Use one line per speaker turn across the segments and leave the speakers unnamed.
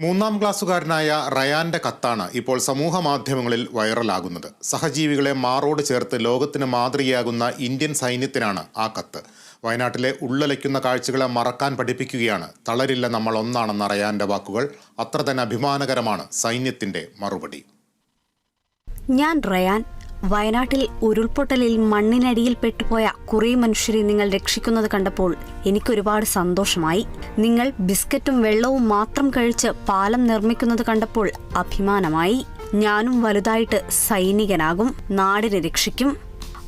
മൂന്നാം ക്ലാസ്സുകാരനായ റയാന്റെ കത്താണ് ഇപ്പോൾ സമൂഹ മാധ്യമങ്ങളിൽ വൈറലാകുന്നത്. സഹജീവികളെ മാറോട് ചേർത്ത് ലോകത്തിന് മാതൃകയാകുന്ന ഇന്ത്യൻ സൈന്യത്തിനാണ് ആ കത്ത്. വയനാട്ടിലെ ഉള്ളലയ്ക്കുന്ന കാഴ്ചകളെ മറക്കാൻ പഠിപ്പിക്കുകയാണ്. തളരില്ല നമ്മൾ ഒന്നാണെന്ന റയാന്റെ വാക്കുകൾ. അത്ര തന്നെ അഭിമാനകരമാണ് സൈന്യത്തിന്റെ മറുപടി.
ഞാൻ റയാൻ. വയനാട്ടിൽ ഉരുൾപൊട്ടലിൽ മണ്ണിനടിയിൽ പെട്ടുപോയ കുറേ മനുഷ്യരെ നിങ്ങൾ രക്ഷിക്കുന്നത് കണ്ടപ്പോൾ എനിക്കൊരുപാട് സന്തോഷമായി. നിങ്ങൾ ബിസ്ക്കറ്റും വെള്ളവും മാത്രം കഴിച്ച് പാലം നിർമ്മിക്കുന്നത് കണ്ടപ്പോൾ അഭിമാനമായി. ഞാനും വലുതായിട്ട് സൈനികനാകും നാടിനെ രക്ഷിക്കും.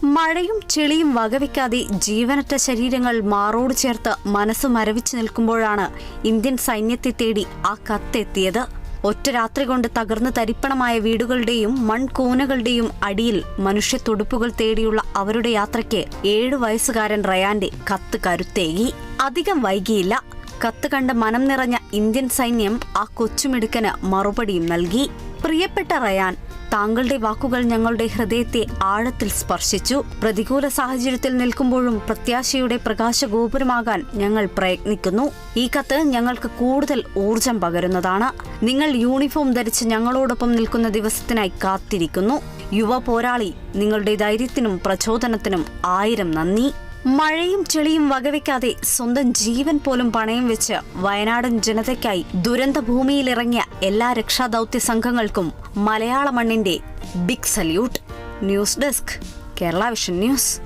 മഴയും ചെളിയും വകവയ്ക്കാതെ ജീവനറ്റ ശരീരങ്ങൾ മാറോട് ചേർത്ത് മനസ്സ് മരവിച്ചു നിൽക്കുമ്പോഴാണ് ഇന്ത്യൻ സൈന്യത്തെ തേടി ആ കത്തെത്തിയത്. ഒറ്റ രാത്രി കൊണ്ട് തകർന്നു തരിപ്പണമായ വീടുകളുടെയും മൺകൂനകളുടെയും അടിയിൽ മനുഷ്യ തുടുപ്പുകൾ തേടിയുള്ള അവരുടെ യാത്രയ്ക്ക് ഏഴു വയസ്സുകാരൻ റയാന്റെ കത്ത് കരുത്തേകി. അധികം വൈകിയില്ല. കത്ത് കണ്ട് മനം നിറഞ്ഞ ഇന്ത്യൻ സൈന്യം ആ കൊച്ചുമിടുക്കന് മറുപടിയും നൽകി. പ്രിയപ്പെട്ട റയാൻ താങ്കളുടെ വാക്കുകൾ ഞങ്ങളുടെ ഹൃദയത്തെ ആഴത്തിൽ സ്പർശിച്ചു. പ്രതികൂല സാഹചര്യത്തിൽ നിൽക്കുമ്പോഴും പ്രത്യാശയുടെ പ്രകാശഗോപുരമാകാൻ ഞങ്ങൾ പ്രയത്നിക്കുന്നു. ഈ കത്ത് ഞങ്ങൾക്ക് കൂടുതൽ ഊർജം പകരുന്നതാണ്. നിങ്ങൾ യൂണിഫോം ധരിച്ച് ഞങ്ങളോടൊപ്പം നിൽക്കുന്ന ദിവസത്തിനായി കാത്തിരിക്കുന്നു. യുവ പോരാളി നിങ്ങളുടെ ധൈര്യത്തിനും പ്രചോദനത്തിനും ആയിരം നന്ദി. മഴയും ചെളിയും വകവെക്കാതെ സ്വന്തം ജീവൻ പോലും പണയം വെച്ച് വയനാടൻ ജനതയ്ക്കായി ദുരന്ത ഭൂമിയിലിറങ്ങിയ എല്ലാ രക്ഷാദൌത്യ സംഘങ്ങൾക്കും മലയാള മണ്ണിന്റെ big salute. News desk Kerala vision news.